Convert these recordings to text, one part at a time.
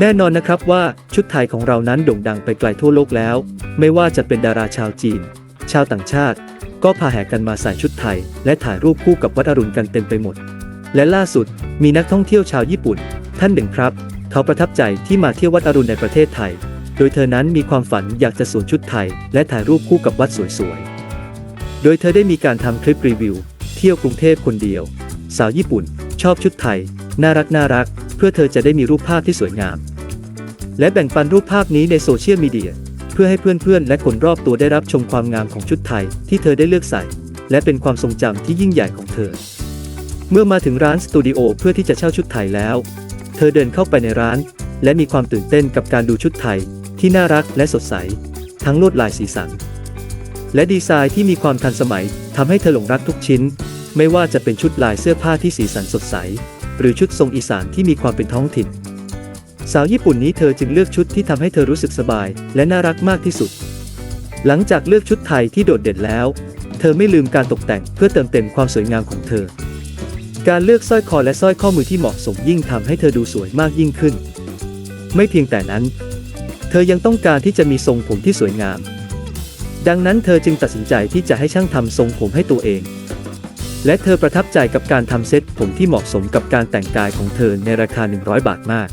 แน่นอนนะครับว่าชุดไทยของเรานั้นโด่งดังไปไกลทั่วโลกแล้ว ไม่ว่าจะเป็นดาราชาวจีน ชาวต่างชาติ ก็พาแห่กันมาใส่ชุดไทย และถ่ายรูปคู่กับวัดอรุณกันเต็มไปหมด และล่าสุดมีนักท่องเที่ยวชาวญี่ปุ่น ท่านหนึ่งครับ เขาประทับใจที่มาเที่ยววัดอรุณในประเทศไทย โดยเธอนั้นมีความฝันอยากจะสวมชุดไทย และถ่ายรูปคู่กับวัดสวยๆ โดยเธอได้มีการทำคลิปรีวิว เที่ยวกรุงเทพคนเดียว สาวญี่ปุ่น ชอบชุดไทย น่ารักน่ารัก เพื่อเธอจะได้มีรูปภาพที่สวยงาม และแบ่งปันรูปภาพนี้ในโซเชียลมีเดียเพื่อให้เพื่อนๆ และคนรอบตัวได้รับชมความงามของชุดไทยที่เธอได้เลือกใส่ และเป็นความทรงจำที่ยิ่งใหญ่ของเธอ เมื่อมาถึงร้านสตูดิโอเพื่อที่จะเช่าชุดไทยแล้ว เธอเดินเข้าไปในร้าน และมีความตื่นเต้นกับการดูชุดไทย ที่น่ารักและสดใส ทั้งลวดลายสีสัน และดีไซน์ที่มีความทันสมัยทำให้เธอหลงรักทุกชิ้น ไม่ว่าจะเป็นชุดลายเสื้อผ้าที่สีสันสดใส หรือชุดทรงอีสานที่มีความเป็นท้องถิ่น สาวญี่ปุ่นนี้เธอจึงเลือกชุดที่ทำให้เธอรู้สึกสบาย และน่ารักมากที่สุด หลังจากเลือกชุดไทยที่โดดเด่นแล้ว เธอไม่ลืมการตกแต่งเพื่อเติมเต็มความสวยงามของเธอ การเลือกสร้อยคอและสร้อยข้อมือที่เหมาะสมยิ่งทำให้เธอดูสวยมากยิ่งขึ้น ไม่เพียงแต่นั้น เธอยังต้องการที่จะมีทรงผมที่สวยงาม ดังนั้นเธอจึงตัดสินใจที่จะให้ช่างทำทรงผมให้ตัวเอง และเธอประทับใจกับการทำเซ็ตผมที่เหมาะสมกับการแต่งกายของเธอในราคา 100 บาทมาก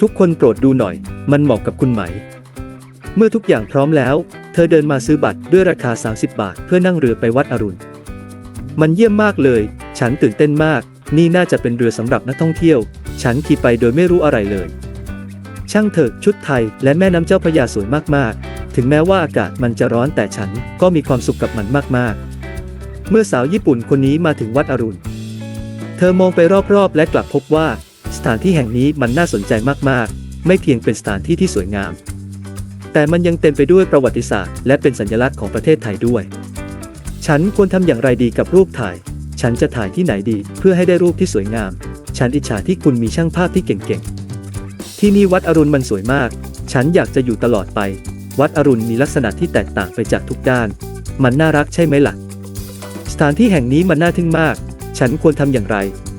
ทุกคนโปรดดูหน่อย มันเหมาะกับคุณไหม เมื่อทุกอย่างพร้อมแล้ว เธอเดินมาซื้อบัตรด้วยราคา 30 บาท เพื่อนั่งเรือไปวัดอรุณ มันเยี่ยมมากเลย ฉันตื่นเต้นมาก นี่น่าจะเป็นเรือสำหรับนักท่องเที่ยว ฉันขี่ไปโดยไม่รู้อะไรเลย ช่างเถอะชุดไทย และแม่น้ำเจ้าพระยาสวยมากๆ ถึงแม้ว่าอากาศมันจะร้อนแต่ฉันก็มีความสุขกับมันมากๆ เมื่อสาวญี่ปุ่นคนนี้มาถึงวัดอรุณ เธอมองไปรอบๆ และกลับพบว่า สถานที่แห่งนี้มันน่าสนใจมากๆ ไม่เพียงเป็นสถานที่ที่สวยงาม แต่มันยังเต็มไปด้วยประวัติศาสตร์ และเป็นสัญลักษณ์ของประเทศไทยด้วย ฉันควรทำอย่างไรดีกับรูปถ่าย ฉันจะถ่ายที่ไหนดีเพื่อให้ได้รูปที่สวยงาม ฉันอิจฉาที่คุณมีช่างภาพที่เก่งๆ ที่นี่วัดอรุณมันสวยมาก ฉันอยากจะอยู่ตลอดไป วัดอรุณมีลักษณะที่แตกต่างไปจากทุกด้าน มันน่ารักใช่ไหมล่ะ สถานที่แห่งนี้มันน่าทึ่งมาก ฉันควรทำอย่างไร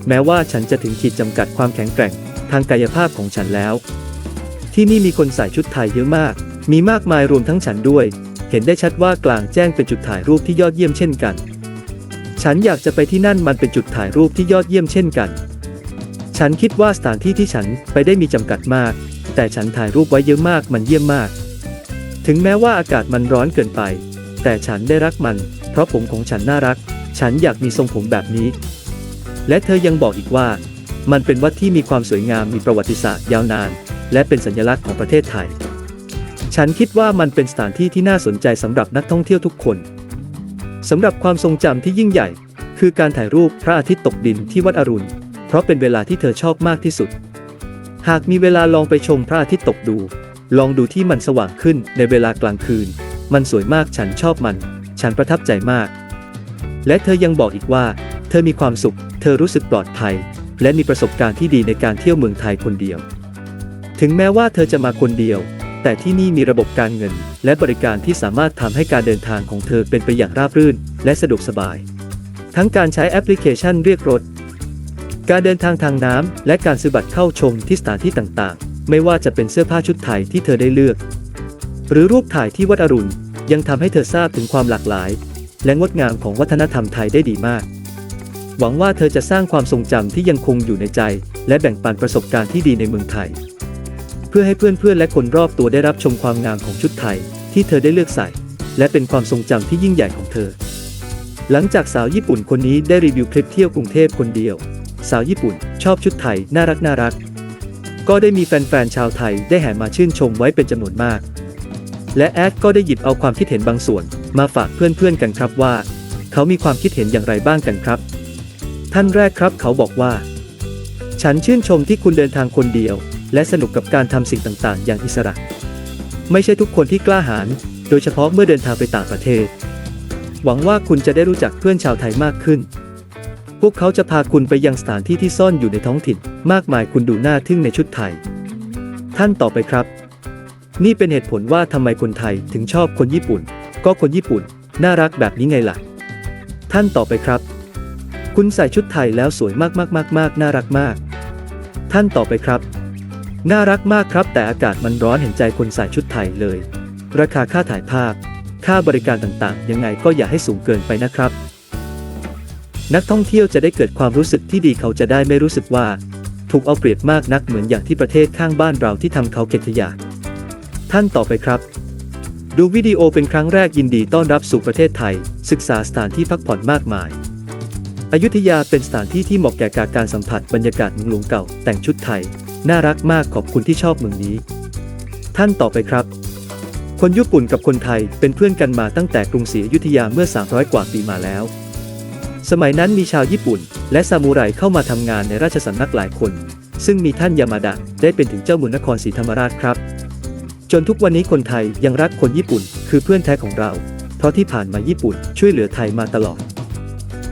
แม้ว่าฉันจะถึงขีดจำกัดความแข็งแกร่ง ทางกายภาพของฉันแล้ว ที่นี่มีคนใส่ชุดไทยเยอะมาก มีมากมายรวมทั้งฉันด้วย เห็นได้ชัดว่ากลางแจ้งเป็นจุดถ่ายรูปที่ยอดเยี่ยมเช่นกัน ฉันอยากจะไปที่นั่นมันเป็นจุดถ่ายรูปที่ยอดเยี่ยมเช่นกัน ฉันคิดว่าสถานที่ที่ฉันไปได้มีจำกัดมาก แต่ฉันถ่ายรูปไว้เยอะมากมันเยี่ยมมาก ถึงแม้ว่าอากาศมันร้อนเกินไป แต่ฉันได้รักมัน เพราะผมของฉันน่ารัก ฉันอยากมีทรงผมแบบนี้ และเธอยังบอกอีกว่า มันเป็นวัดที่มีความสวยงามมีประวัติศาสตร์ยาวนาน และเป็นสัญลักษณ์ของประเทศไทย ฉันคิดว่ามันเป็นสถานที่ที่น่าสนใจสำหรับนักท่องเที่ยวทุกคนสำหรับความทรงจำที่ยิ่งใหญ่ คือการถ่ายรูปพระอาทิตย์ตกดินที่วัดอรุณ เพราะเป็นเวลาที่เธอชอบมากที่สุด หากมีเวลาลองไปชมพระอาทิตย์ตกดู ลองดูที่มันสว่างขึ้นในเวลากลางคืน มันสวยมากฉันชอบมัน ฉันประทับใจมาก และเธอยังบอกอีกว่า เธอมีความสุข เธอรู้สึกปลอดภัย และมีประสบการณ์ที่ดีในการเที่ยวเมืองไทยคนเดียว ถึงแม้ว่าเธอจะมาคนเดียว แต่ที่นี่มีระบบการเงิน และบริการที่สามารถทำให้การเดินทางของเธอเป็นไปอย่างราบรื่น และสะดวกสบาย ทั้งการใช้แอปพลิเคชันเรียกรถ การเดินทางทางน้ำและการซื้อบัตรเข้าชมที่สถานที่ต่างๆ ไม่ว่าจะเป็นเสื้อผ้าชุดไทยที่เธอได้เลือก หรือรูปถ่ายที่วัดอรุณ ยังทำให้เธอทราบถึงความหลากหลาย และงดงามของวัฒนธรรมไทยได้ดีมาก หวังว่าเธอจะสร้างความทรงจำที่ยังคงอยู่ในใจ และแบ่งปันประสบการณ์ที่ดีในเมืองไทย เพื่อให้เพื่อนๆและคนรอบตัวได้รับชมความงามของชุดไทย ที่เธอได้เลือกใส่ และเป็นความทรงจำที่ยิ่งใหญ่ของเธอ หลังจากสาวญี่ปุ่นคนนี้ได้รีวิวคลิปเที่ยวกรุงเทพคนเดียว สาวญี่ปุ่น ชอบชุดไทยน่ารักน่ารักก็ได้มีแฟนๆชาวไทยได้แห่มาชื่นชมไว้เป็นจำนวนมาก และแอดก็ได้หยิบเอาความคิดเห็นบางส่วน มาฝากเพื่อนๆกันครับว่า เขามีความคิดเห็นอย่างไรบ้างกันครับ ท่านแรกครับเขาบอกว่า ฉันชื่นชมที่คุณเดินทางคนเดียว และสนุกกับการทำสิ่งต่างๆ อย่างอิสระ ไม่ใช่ทุกคนที่กล้าหาญโดยเฉพาะเมื่อเดินทางไปต่างประเทศ หวังว่าคุณจะได้รู้จักเพื่อนชาวไทยมากขึ้น พวกเขาจะพาคุณไปยังสถานที่ที่ซ่อนอยู่ในท้องถิ่น มากมายคุณดูน่าทึ่งในชุดไทย ท่านต่อไปครับ นี่เป็นเหตุผลว่าทำไมคนไทยถึงชอบคนญี่ปุ่น ก็คนญี่ปุ่น น่ารักแบบนี้ไงล่ะ ท่านต่อไปครับ คุณใส่ชุดไทยแล้วสวยมากๆๆๆน่ารักมาก ท่านต่อไปครับ น่ารักมากครับแต่อากาศมันร้อนเห็นใจคนใส่ชุดไทยเลย ราคาค่าถ่ายภาพ ค่าบริการต่างๆ ยังไงก็อย่าให้สูงเกินไปนะครับ นักท่องเที่ยวจะได้เกิดความรู้สึกที่ดีเขาจะได้ไม่รู้สึกว่า ถูกเอาเปรียบมากนักเหมือนอย่างที่ประเทศข้างบ้านเราที่ทำเขาเก็บขยะ ท่านต่อไปครับ ดูวิดีโอเป็นครั้งแรกยินดีต้อนรับสู่ประเทศไทย ศึกษาสถานที่พักผ่อนมากมาย อยุธยาเป็นสถานที่ที่เหมาะแก่การสัมผัสบรรยากาศเมืองหลวงเก่า แต่งชุดไทย น่ารักมากขอบคุณที่ชอบเมืองนี้ ท่านต่อไปครับ คนญี่ปุ่นกับคนไทยเป็นเพื่อนกันมาตั้งแต่กรุงศรีอยุธยาเมื่อ 300 กว่าปีมาแล้ว สมัยนั้นมีชาวญี่ปุ่น และซามูไรเข้ามาทำงานในราชสำนักหลายคน ซึ่งมีท่านยามาดะได้เป็นถึงเจ้าเมืองนครศรีธรรมราชครับ จนทุกวันนี้คนไทยยังรักคนญี่ปุ่น คือเพื่อนแท้ของเรา เพราะที่ผ่านมาญี่ปุ่นช่วยเหลือไทยมาตลอด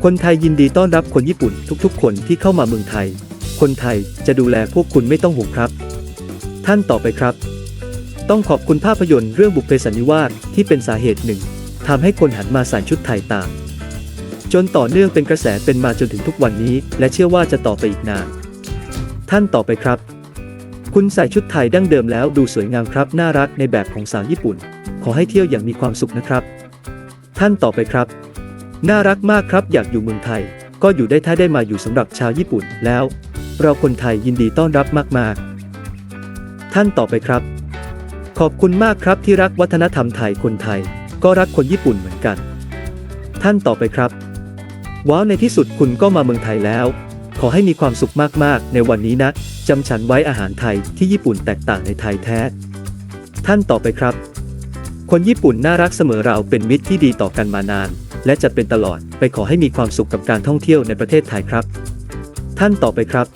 คนไทยยินดีต้อนรับคนญี่ปุ่นทุกๆ คนที่เข้ามาเมืองไทย คนไทยจะดูแลพวกคุณไม่ต้องห่วงครับ ท่านต่อไปครับ ต้องขอบคุณภาพยนตร์เรื่องบุพเพสันนิวาสที่เป็นสาเหตุหนึ่งทำให้คนหันมาใส่ชุดไทยตามจนต่อเนื่องเป็นกระแสเป็นมาจนถึงทุกวันนี้ และเชื่อว่าจะต่อไปอีกนาน ท่านต่อไปครับ คุณใส่ชุดไทยดั้งเดิมแล้วดูสวยงามครับ น่ารักในแบบของสาวญี่ปุ่น ขอให้เที่ยวอย่างมีความสุขนะครับ ท่านต่อไปครับ น่ารักมากครับอยากอยู่เมืองไทย ก็อยู่ได้ถ้าได้มาอยู่สำหรับชาวญี่ปุ่นแล้ว เราคนไทยยินดีต้อนรับมาก ๆ ท่านต่อไปครับ ขอบคุณมากครับที่รักวัฒนธรรมไทยคนไทย ก็รักคนญี่ปุ่นเหมือนกัน ท่านต่อไปครับว้าวในที่สุดคุณก็มาเมืองไทยแล้ว ขอให้มีความสุขมากๆ ในวันนี้นะ จำฉันไว้อาหารไทยที่ญี่ปุ่นแตกต่างในไทยแท้ ท่านต่อไปครับ คนญี่ปุ่นน่ารักเสมอเราเป็นมิตรที่ดีต่อกันมานาน และจะเป็นตลอดไปขอให้มีความสุขกับการท่องเที่ยวในประเทศไทยครับ ท่านต่อไปครับ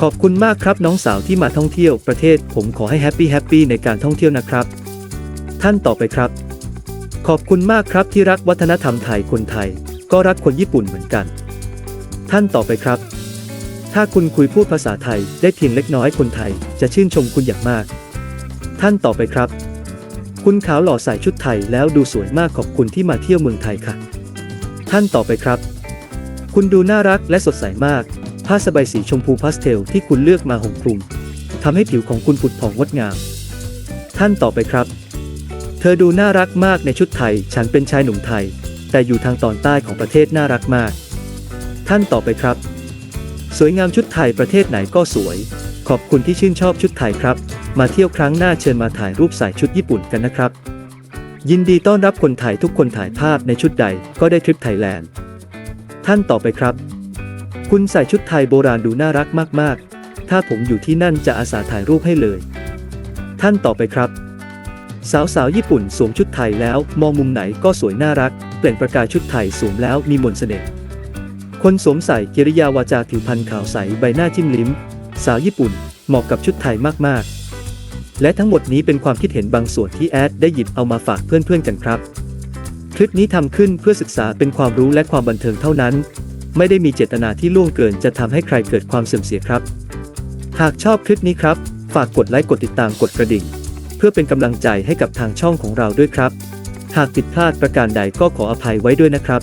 ขอบคุณมากครับน้องสาวที่มาท่องเที่ยวประเทศ ผมขอให้แฮปปี้แฮปปี้ในการท่องเที่ยวนะครับ ท่านต่อไปครับ ขอบคุณมากครับที่รักวัฒนธรรมไทยคนไทย ก็รักคนญี่ปุ่นเหมือนกัน ท่านต่อไปครับ ถ้าคุณคุยพูดภาษาไทยได้เพียงเล็กน้อยคนไทยจะชื่นชมคุณอย่างมาก ท่านต่อไปครับ คุณขาวหล่อใส่ชุดไทยแล้วดูสวยมากขอบคุณที่มาเที่ยวเมืองไทยค่ะ ท่านต่อไปครับ คุณดูน่ารักและสดใสมาก ผ้าสบายสีชมพูพาสเทลที่คุณเลือกมาห่มคลุมทำให้ผิวของคุณผุดผ่องงดงาม ท่านต่อไปครับ เธอดูน่ารักมากในชุดไทย ฉันเป็นชายหนุ่มไทย แต่อยู่ทางตอนใต้ของประเทศน่ารักมาก ท่านต่อไปครับ สวยงามชุดไทยประเทศไหนก็สวย ขอบคุณที่ชื่นชอบชุดไทยครับ มาเที่ยวครั้งหน้าเชิญมาถ่ายรูปใส่ชุดญี่ปุ่นกันนะครับ ยินดีต้อนรับคนไทยทุกคนถ่ายภาพในชุดใดก็ได้ทริปไทยแลนด์ ท่านต่อไปครับ คุณใส่ชุดไทยโบราณดูน่ารักมากๆ ถ้าผมอยู่ที่นั่นจะอาสาถ่ายรูปให้เลย ท่านต่อไปครับสาวสาวญี่ปุ่นสวมชุดไทยแล้ว มองมุมไหนก็สวยน่ารัก เปล่งประกายชุดไทยสวมแล้วมีมนต์เสน่ห์ คนสวมใส่กิริยาวาจาผิวพรรณขาวใสใบหน้าจิ้มลิ้ม สาวญี่ปุ่น เหมาะกับชุดไทยมากๆ และทั้งหมดนี้เป็นความคิดเห็นบางส่วนที่แอดได้หยิบเอามาฝากเพื่อนๆกันครับ คลิปนี้ทำขึ้นเพื่อศึกษาเป็นความรู้และความบันเทิงเท่านั้น ไม่ได้มีเจตนาที่ล่วงเกินจะทำให้ใครเกิดความเสื่อมเสียครับ หากชอบคลิปนี้ครับ ฝากกดไลค์กดติดตามกดกระดิ่ง เพื่อเป็นกำลังใจให้กับทางช่องของเราด้วยครับ หากผิดพลาดประการใดก็ขออภัยไว้ด้วยนะครับ